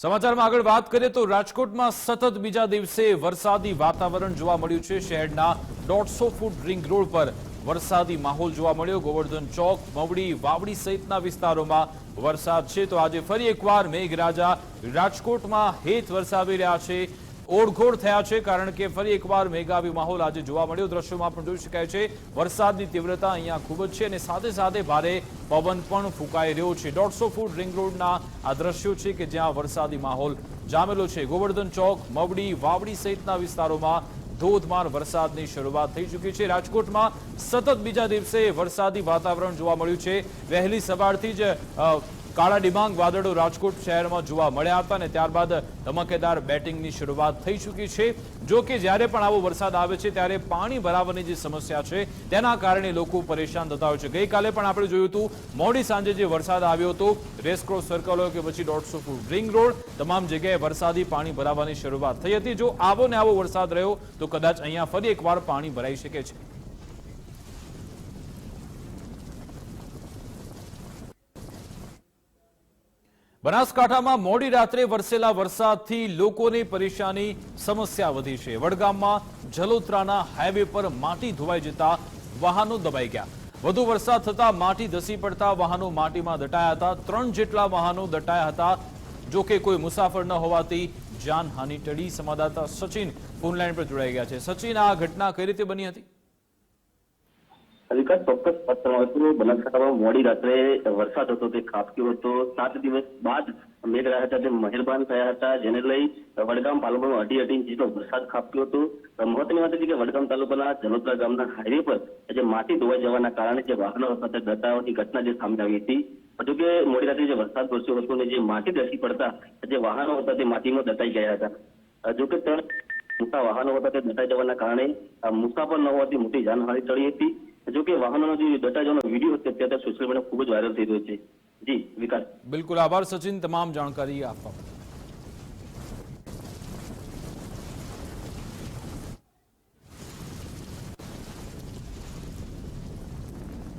સમાચારમાં આગળ વાત કરીએ તો રાજકોટમાં સતત બીજા દિવસે વરસાદી વાતાવરણ જોવા મળ્યું છે. શહેરના દોઢસો ફૂટ રિંગ રોડ પર વરસાદી માહોલ જોવા મળ્યો. ગોવર્ધન ચોક, મવડી, વાવડી સહિતના વિસ્તારોમાં વરસાદ છે. તો આજે ફરી એકવાર મેઘરાજા રાજકોટમાં હેત વરસાવી રહ્યા છે. ઓળઘોળ થયા છે કારણ કે ફરી એકવાર મેઘાવી માહોલ આજે જોવા મળ્યો. દ્રશ્યોમાં પણ જોઈ શકાય છે, વરસાદની તીવ્રતા અહીંયા ખૂબ જ છે અને સાથે સાથે ભારે પવન પણ ફૂંકાઈ રહ્યો છે. દોઢસો ફૂટ રિંગ રોડના આ દ્રશ્યો છે કે જ્યાં વરસાદી માહોલ જામેલો છે. ગોવર્ધન ચોક, મવડી, વાવડી સહિતના વિસ્તારોમાં ધોધમાર વરસાદની શરૂઆત થઈ ચૂકી છે. રાજકોટમાં સતત બીજા દિવસે વરસાદી વાતાવરણ જોવા મળ્યું છે. વહેલી સવારથી જ કાળા ડિબાંગ વાદળો રાજકોટ શહેરમાં જોવા મળ્યા હતા અને ત્યારબાદ ધમાકેદાર બેટિંગની શરૂઆત થઈ ચૂકી છે. જો કે જ્યારે પણ આવો વરસાદ આવે છે, ત્યારે પાણી ભરાવાની જે સમસ્યા છે, તેના કારણે લોકો પરેશાન થતા હોય છે. ગઈકાલે પણ આપણે જોયું હતું, મોડી સાંજે જે વરસાદ આવ્યો હતો રેસક્રોસ સર્કલ કે પછી દોઢસો ફૂટ રિંગ રોડ, તમામ જગ્યાએ વરસાદી પાણી ભરાવાની શરૂઆત થઈ હતી. જો આવો ને આવો વરસાદ રહ્યો, તો કદાચ અહીંયા ફરી એકવાર પાણી ભરાઈ શકે છે. બનાસકાંઠામાં મોડી રાત્રે વરસેલા વરસાદથી લોકોની પરેશાની સમસ્યા વધી છે. વડગામમાં જલોત્રાના હાઈવે પર માટી ધોવાઈ જતા વાહનો દબાઈ ગયા. વધુ વરસાદ થતા માટી ધસી પડતા વાહનો માટીમાં દટાયા હતા. ત્રણ જેટલા વાહનો દટાયા હતા. જો કે કોઈ મુસાફર ન હોવાથી જાનહાનિ ટળી. સંવાદદાતા સચિન ફોનલાઈન પર જોડાઈ ગયા છે. સચિન, આ ઘટના કઈ રીતે બની હતી? વિકાસ ચોક્કસ પત્રમાં હતું બનાસકાંઠામાં મોડી રાત્રે વરસાદ હતો તે ખાબક્યો હતો. સાત દિવસ બાદ મેઘરાજા જે મહેરબાન થયા હતા, જેને લઈ વડગામ પાલનપુરમાં અઢી અઢી ઇંચ વરસાદ ખાબક્યો હતો. મહત્વની વાત હતી કે વડગામ તાલુકાના જલોત્રા ગામના હાઈવે પર જે માટી ધોવાઈ જવાના કારણે જે વાહનો સાથે દટાવાની ઘટના જે સામે આવી હતી જો કે મોડી રાત્રે જે વરસાદ વરસ્યો હતો અને જે માટી ધસી પડતા જે વાહનો હતા તે માટીમાં દટાઈ ગયા હતા. જો કે ત્રણ મોટા વાહનો હતા તે દટાઈ જવાના કારણે મુસાફર ન હોવાથી મોટી જાનહાનિ ટળી હતી. જો કે વાહનોનો જે દટાઈ જવાનો વીડિયો છે, અત્યારે સોશિયલ મીડિયા ખૂબ જ વાયરલ થઈ રહ્યો છે. જી, વિકાસ. બિલકુલ આભાર સચિન, તમામ જાણકારી આપવા